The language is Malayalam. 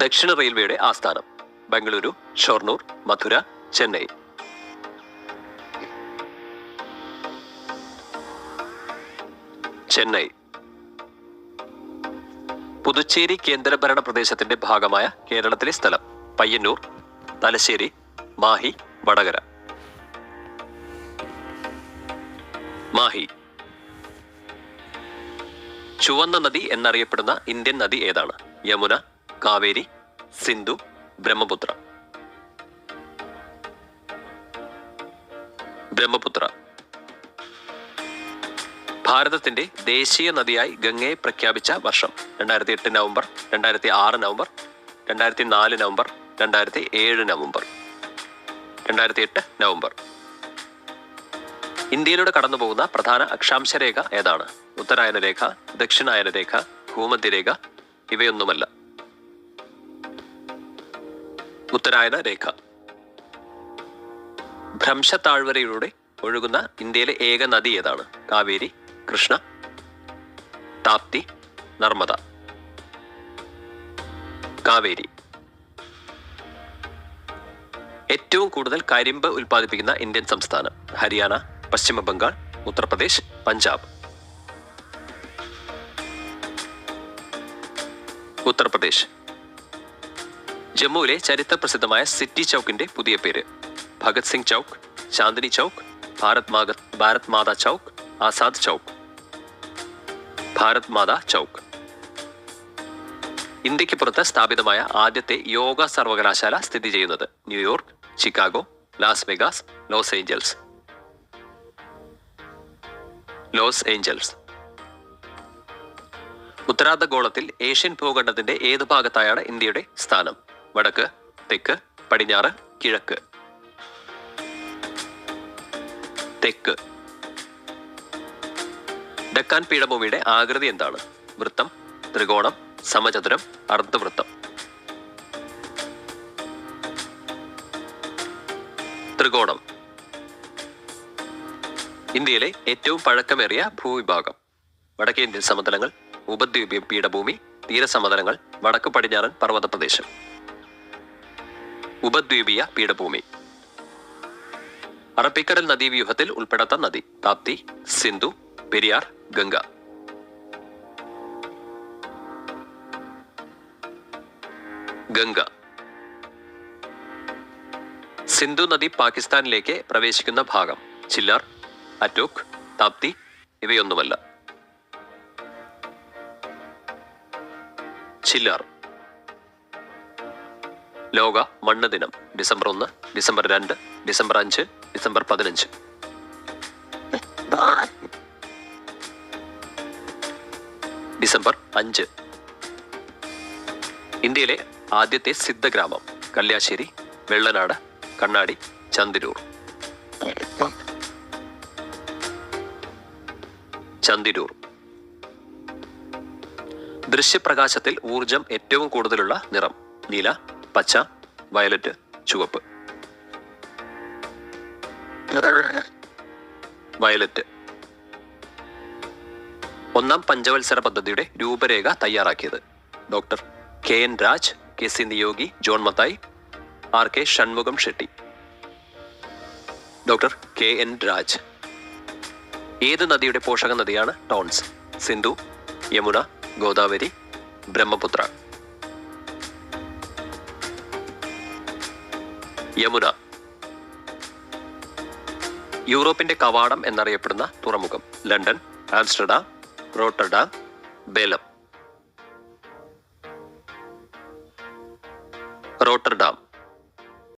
ദക്ഷിണ റെയിൽവേയുടെ ആസ്ഥാനം. ബംഗളൂരു ഷൊർണൂർ മധുര ചെന്നൈ. ചെന്നൈ. പുതുച്ചേരി കേന്ദ്രഭരണ പ്രദേശത്തിന്റെ ഭാഗമായ കേരളത്തിലെ സ്ഥലം പയ്യന്നൂർ തലശ്ശേരി മാഹി വടകര. മാഹി. ചുവന്ന നദി എന്നറിയപ്പെടുന്ന ഇന്ത്യൻ നദി ഏതാണ്? യമുന കാവേരി സിന്ധു ബ്രഹ്മപുത്ര. ബ്രഹ്മപുത്ര. ഭാരതത്തിന്റെ ദേശീയ നദിയായി ഗംഗയെ പ്രഖ്യാപിച്ച വർഷം രണ്ടായിരത്തി എട്ട് നവംബർ രണ്ടായിരത്തി ആറ് നവംബർ രണ്ടായിരത്തി നാല് നവംബർ രണ്ടായിരത്തി ഏഴ് നവംബർ രണ്ടായിരത്തി എട്ട് നവംബർ. ഇന്ത്യയിലൂടെ കടന്നുപോകുന്ന പ്രധാന അക്ഷാംശരേഖ ഏതാണ്? ഉത്തരായന രേഖ ദക്ഷിണായന രേഖ ഭൂമധ്യരേഖ ഇവയൊന്നുമല്ല. ഉത്തരായന രേഖ. ഭ്രംശ താഴ്വരയിലൂടെ ഒഴുകുന്ന ഇന്ത്യയിലെ ഏക നദി ഏതാണ്? കാവേരി കൃഷ്ണ താപ്തി നർമ്മദ. കാവേരി. ഏറ്റവും കൂടുതൽ കരിമ്പ് ഉൽപ്പാദിപ്പിക്കുന്ന ഇന്ത്യൻ സംസ്ഥാനം ഹരിയാന പശ്ചിമ ബംഗാൾ ഉത്തർപ്രദേശ് പഞ്ചാബ്. ഉത്തർപ്രദേശ്. ജമ്മുവിലെ ചരിത്ര പ്രസിദ്ധമായ സിറ്റി ചൗക്കിന്റെ പുതിയ പേര്. ഭഗത് സിംഗ് ചൗക്ക് ചാന്ദിനി ചൗക്ക് ഭാരത് മാഗത് ഭാരത് മാതാ ചൗക്ക് ആസാദ് ചൗക്ക്. ഭാരത് മാതാ ചൗക്ക്. ഇന്ത്യയ്ക്ക് പുറത്ത് സ്ഥാപിതമായ ആദ്യത്തെ യോഗ സർവകലാശാല സ്ഥിതി ചെയ്യുന്നത് New York Chicago Las Vegas Los Angeles. Los Angeles. ഉത്തരാർദ്ധഗോളത്തിൽ Asian ഭൂഖണ്ഡത്തിന്റെ ഏത് ഭാഗത്തായാണ് ഇന്ത്യയുടെ സ്ഥാനം? വടക്ക് തെക്ക് പടിഞ്ഞാറ് കിഴക്ക്. തെക്ക്. ഡക്കാൻ പീഠഭൂമിയുടെ ആകൃതി എന്താണ്? വൃത്തം ത്രികോണം സമചതുരം അർദ്ധവൃത്തം. ത്രികോണം. ഇന്ത്യയിലെ ഏറ്റവും പഴക്കമേറിയ ഭൂവിഭാഗം. വടക്കേ ഇന്ത്യൻ സമതലങ്ങൾ ഉപദ്വീപ പീഠഭൂമി തീരസമതലങ്ങൾ വടക്ക് പടിഞ്ഞാറൻ പർവത പ്രദേശം ഉപദ്വീപീയ പീഠഭൂമി. അറബിക്കടൽ നദീവ്യൂഹത്തിൽ ഉൾപ്പെടാത്ത നദി താപ്തി സിന്ധു പെരിയാർ ഗംഗ. ഗംഗ. സിന്ധു നദി പാകിസ്ഥാനിലേക്ക് പ്രവേശിക്കുന്ന ഭാഗം ചില്ലർ അറ്റോക് താപ്തി ഇവയൊന്നുമല്ല. ചില്ലാർ. ലോക മണ്ണ് ദിനം. ഡിസംബർ ഒന്ന് ഡിസംബർ രണ്ട് ഡിസംബർ അഞ്ച് ഡിസംബർ പതിനഞ്ച്. ഡിസംബർ അഞ്ച്. ഇന്ത്യയിലെ ആദ്യത്തെ സിദ്ധഗ്രാമം കല്യാശ്ശേരി വെള്ളനാട് കണ്ണാടി ചന്തിരൂർ. ചന്തിരൂർ. ദൃശ്യപ്രകാശത്തിൽ ഊർജം ഏറ്റവും കൂടുതലുള്ള നിറം. നീല പച്ച വയലറ്റ് ചുവപ്പ്. വയലറ്റ്. ഒന്നാം പഞ്ചവത്സര പദ്ധതിയുടെ രൂപരേഖ തയ്യാറാക്കിയത് doctor K N Raj K C Neogy John Mathai R K Shanmukham Shetty. Doctor K N Raj. ഏത് നദിയുടെ പോഷക നദിയാണ് ടോൺസ്? സിന്ധു യമുന ഗോദാവരി ബ്രഹ്മപുത്ര. യമുന. യൂറോപ്പിന്റെ കവാടം എന്നറിയപ്പെടുന്ന തുറമുഖം. London Amsterdam Rotterdam Belem. Rotterdam.